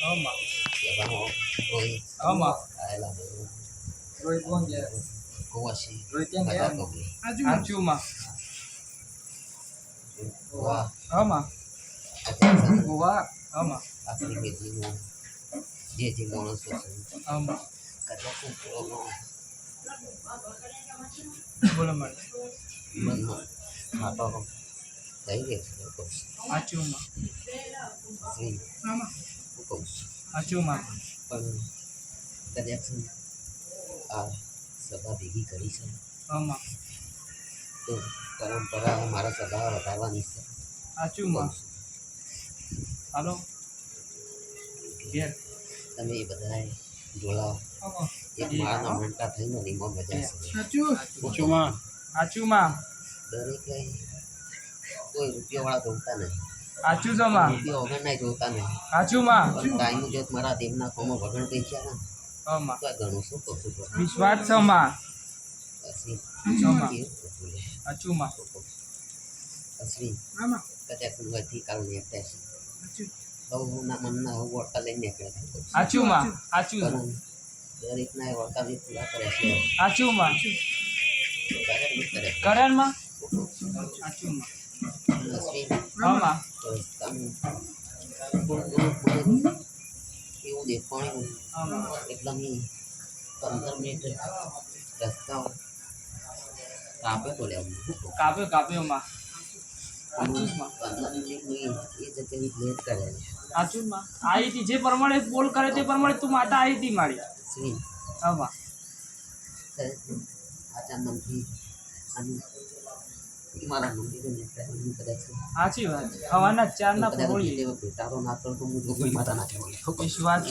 આમાં ஆமா આમાં આયેલા બધું રોહિત કોણ છે કુવાસી રોહિત ક્યાં બધા ગયા તો ગયા. આચુમાં વાહ આમાં અત્યારે ગોવા આમાં આપણી મેથીનું જે જે માણસો છે આમાં કદાચ પૂરો બોલો છે કહું છું આચુમાં પણ કદાચ આ સભા ભેગી કરી છે. આમાં. તો પરંપરા મારા સભા વધારવાની છે. આચુમાં હાલો. ઘેર તમે એ બધાએ જોડાઓ. એક માળાના મંટા થઈને એમાં મજા છે આચુમાં આચુમાં દરેકે કોઈ રૂપિયાવાળા જોતા નહીં. આચુ માં. રૂપિયા વગરના જોતા નહીં આચુમાં માં. ટાઈમ જોત મારા દેવના કોમો કઈ ગયા ને? આ ઘણું શું કહું છું વિશ્વાસ સમા માં. આચુમાં શું કહું? પછી આમાં વધી કાલ નીકળ્યા છે. સૌના મનના હું વળતા લઈને નીકળ્યા છું. આચુમાં માં. પણ દરેકના વળતા બી પૂરા કરે છે. આચુમાં માં. કરણમાં? કરણમાં આચુમાં મને એવું દેખાણું એટલે મેં પંદર મિનિટ રસ્તા તો લેવું કાપ્યો મેં આવી હતી જે પ્રમાણે બોલ કરે તે પ્રમાણે તું માતા આવી હતી મારી હા અને મારા મંદિરે કદાચ સાચી વાત છે. હવાના ચાર ના પરોળી જેવો ભેટારો ના કરતો હું જોગી માતા ના કહેવાય. વિશ્વાસ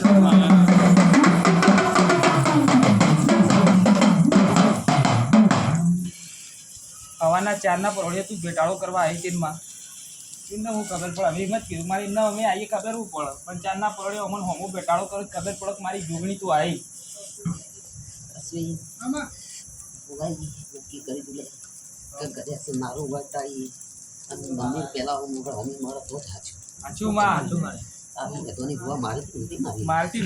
હવાના ચારના પરોળીએ તું ભેટાળો કરવા આવી ચીનમાં ચીનને હું ખબર પડે. અમે એમ જ કીધું મારી ન અમે આવીએ ખબર હું પડે. પણ ચાર ના પરોળીએ અમને હોમો ભેટાળો કરો ખબર પડે કે મારી જોગણી તું આવી નક્કી કરી દીધું. કે મારું વટાઈ અને મંદિર પહેલા હું તો સાચું સાચું માં મારતી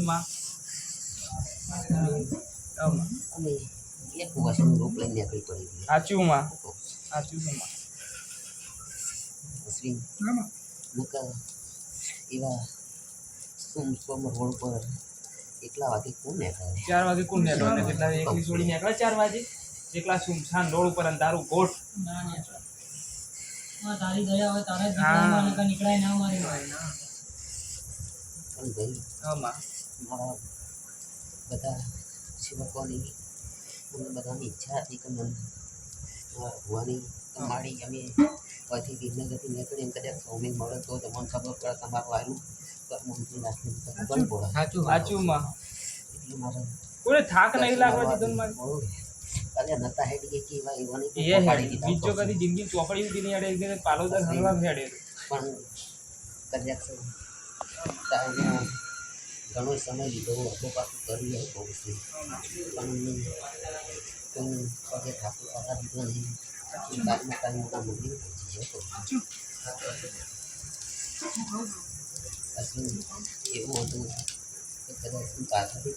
માં. એક લઈને નીકળી પડી સાચું માં સાચું એવા સોમ સોમ રોડ પર એટલા વાગે કોણ નીકળે? ચાર વાગે કોણ કેટલા નીકળે, ચાર વાગે. એકલા સુમસાન રોડ ઉપર અંધારું ગોઠ તારી દયા હોય તારે. નીકળાય ના મારી. બધા શિવકોની મને બધાની ઈચ્છા હતી કે મને ભુવાની મારી અમે પછી ગિરનગરથી નીકળી એમ કદાચ સૌમી મળે તો તમને ખબર પડે તમારું આવ્યું તો ખબર પડે સાચું. માં એટલે મારે કોઈ થાક નહીં લાગવા દીધો મારે? કાલે નતા હેડી કે એવાની એ બીજો કદી જિંદગી ચોપડી સુધી નહીં અડે એકદમ પાલોદર હલવા હેડે. પણ કદાચ ટાઈમે ઘણો સમય લીધો હતો પાછું કરી હતો પણ કોઈ પગે ઠાકુર પાછા દીધો નહીં. ટાઈમે ટાઈમ મોટા મંદિર પહોંચી જતો પછી એવું હતું કે કદાચ હું પાછળથી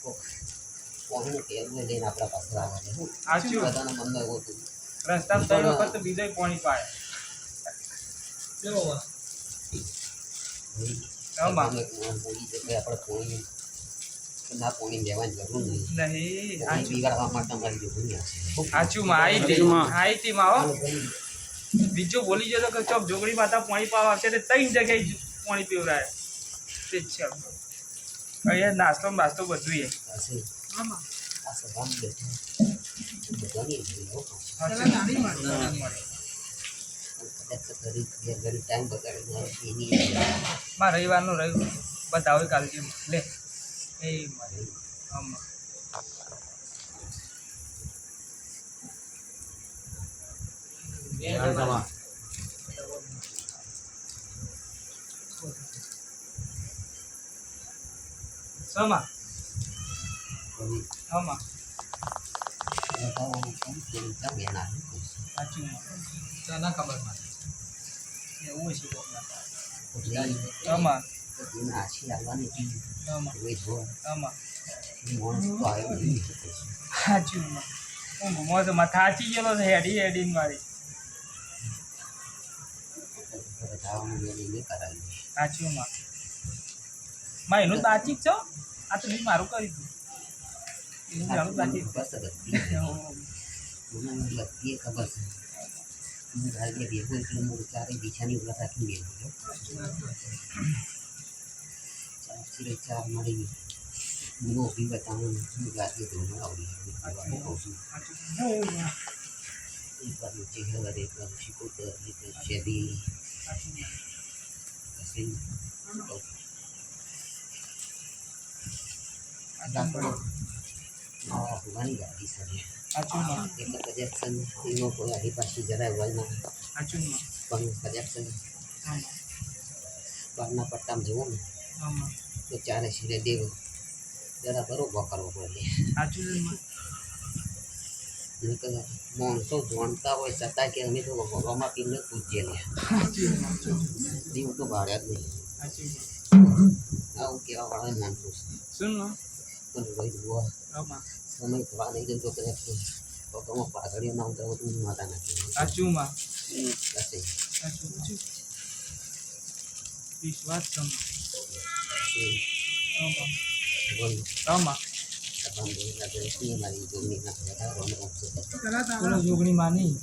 કોઈને પહેલું લઈને આપણા પાસે આવે છે સાચું. બધાના મનમાં એવું હતું રસ્તા ત્રણ વખત તો બીજો પાણી પાડે. આમાં. બોલી છે કે આપણે પોણી ના પોણી લેવાની જરૂર નહીં નહીં બિગાડવા માટે અમારી જરૂર નથી સાચું માં આવી હતી આવી હતી માં હો. બીજો બોલી જતો કે ચોક જોગડી માતા પાણી પાવા આવશે એટલે ત્રણ જગ્યાએ પાણી પીવડાય તે જ છે. અહીંયા નાસ્તો નાસ્તો બધું એ રવિવારનું રહ્યું. બતાવો કાલથી લે. એ મારે. આમાં. સમા. છે કોકના તો તો તો માથા ગયેલો છે હેડી હેડીને મારી સાચું માં એનું તાચી જ છો આ તો મેં મારું કરી દીધું એનું જાણું તાચી જ બસ બધી મને લગતી ખબર છે હું ગાડીએ બેઠો એટલે બીજાની ઉપર રાખી બેઠો ચાર સિરે બતાવું હું ગાડીએ ધોરણ આવડી હું કહું છું એક વાર શેરી પછી લાકડો આ ભગવાનની ગાડી છે સાચું માં એટલે કદાચ છે ને એનો કોઈ આડી પાછી જરાય હોય ના સાચું માં પણ કદાચ છે ને આમાં બહારના પટ્ટામાં જવો ને આમાં તો ચારે શિરે દેવ જરા બરોબર કરવો પડે સાચું છે માં નકર માણસો જાણતા હોય છતાં કે અમે તો ભગવામાં પીને પૂજ્ય લે સાચું માં દેવ તો ભાડ્યા જ નહીં સાચું આવું કહેવા વાળા માણસો છે શું માં પણ ભાઈ જુઓ આમાં. સમય થવા નહીં જતો કદાચ પગમાં પાઘડીઓ ના ઉતરવો તો હું માતા નાખી સાચું માં કશે સાચું સાચું વિશ્વાસ તમે આમાં. બોલ આમાં તમામ બોલ લાગે મારી જોગણી ના વધારો અનુભવ છે બોલો જોગણી માની